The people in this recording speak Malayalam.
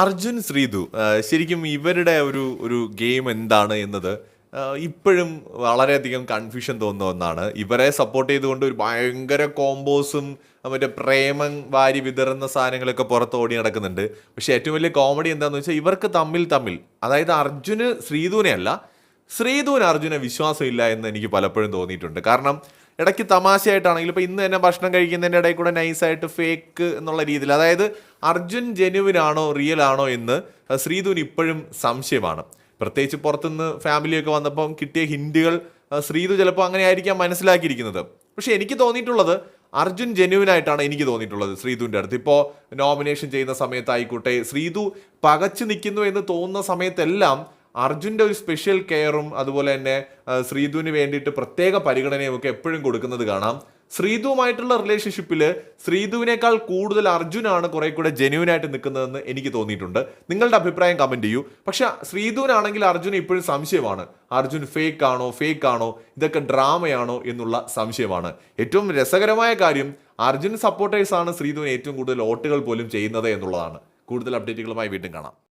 അർജുൻ ശ്രീതു ശരിക്കും ഇവരുടെ ഒരു ഒരു ഗെയിം എന്താണ് എന്നത് ഇപ്പോഴും വളരെയധികം കൺഫ്യൂഷൻ തോന്നുന്ന ഒന്നാണ്. ഇവരെ സപ്പോർട്ട് ചെയ്തുകൊണ്ട് ഒരു ഭയങ്കര കോംബോസും മറ്റേ പ്രേമം വാരി വിതറുന്ന സാധനങ്ങളൊക്കെ പുറത്ത് ഓടി നടക്കുന്നുണ്ട്. പക്ഷെ ഏറ്റവും വലിയ കോമഡി എന്താണെന്ന് വെച്ചാൽ ഇവർക്ക് തമ്മിൽ തമ്മിൽ അതായത് അർജുന് ശ്രീധുവിനെ അല്ല ശ്രീധുവിന് അർജുനെ വിശ്വാസമില്ല എന്ന് എനിക്ക് പലപ്പോഴും തോന്നിയിട്ടുണ്ട്. കാരണം ഇടയ്ക്ക് തമാശയായിട്ടാണെങ്കിലും ഇപ്പോൾ ഇന്ന് തന്നെ ഭക്ഷണം കഴിക്കുന്നതിന്റെ ഇടയിൽ കൂടെ നൈസായിട്ട് ഫേക്ക് എന്നുള്ള രീതിയിൽ. അതായത് അർജുൻ ജെനുവിനാണോ റിയൽ ആണോ എന്ന് ശ്രീധുവിന് ഇപ്പോഴും സംശയമാണ്. പ്രത്യേകിച്ച് പുറത്തുനിന്ന് ഫാമിലിയൊക്കെ വന്നപ്പം കിട്ടിയ ഹിൻഡുകൾ ശ്രീധു ചിലപ്പോൾ അങ്ങനെ ആയിരിക്കാം മനസ്സിലാക്കിയിരിക്കുന്നത്. പക്ഷേ എനിക്ക് തോന്നിയിട്ടുള്ളത് അർജുൻ ജെന്യുവിനായിട്ടാണ് എനിക്ക് തോന്നിയിട്ടുള്ളത് ശ്രീധുവിന്റെ അടുത്ത്. ഇപ്പോൾ നോമിനേഷൻ ചെയ്യുന്ന സമയത്തായിക്കോട്ടെ ശ്രീധു പകച്ചു നിൽക്കുന്നു എന്ന് തോന്നുന്ന സമയത്തെല്ലാം അർജുന്റെ ഒരു സ്പെഷ്യൽ കെയറും അതുപോലെ തന്നെ ശ്രീധുവിന് വേണ്ടിയിട്ട് പ്രത്യേക പരിഗണനയും ഒക്കെ എപ്പോഴും കൊടുക്കുന്നത് കാണാം. ശ്രീധുവുമായിട്ടുള്ള റിലേഷൻഷിപ്പിൽ ശ്രീധുവിനേക്കാൾ കൂടുതൽ അർജുനാണ് കുറെ കൂടെ ജെന്യൂൻ ആയിട്ട് നിൽക്കുന്നതെന്ന് എനിക്ക് തോന്നിയിട്ടുണ്ട്. നിങ്ങളുടെ അഭിപ്രായം കമന്റ് ചെയ്യൂ. പക്ഷേ ശ്രീധുവിനാണെങ്കിൽ അർജുൻ ഇപ്പോഴും സംശയമാണ്. അർജുൻ ഫേക്ക് ആണോ ഫേക്ക് ആണോ ഇതൊക്കെ ഡ്രാമയാണോ എന്നുള്ള സംശയമാണ്. ഏറ്റവും രസകരമായ കാര്യം അർജുൻ സപ്പോർട്ടേഴ്സാണ് ശ്രീധുവിന് ഏറ്റവും കൂടുതൽ വോട്ടുകൾ പോലും ചെയ്യുന്നത് എന്നുള്ളതാണ്. കൂടുതൽ അപ്ഡേറ്റുകളുമായി വീണ്ടും കാണാം.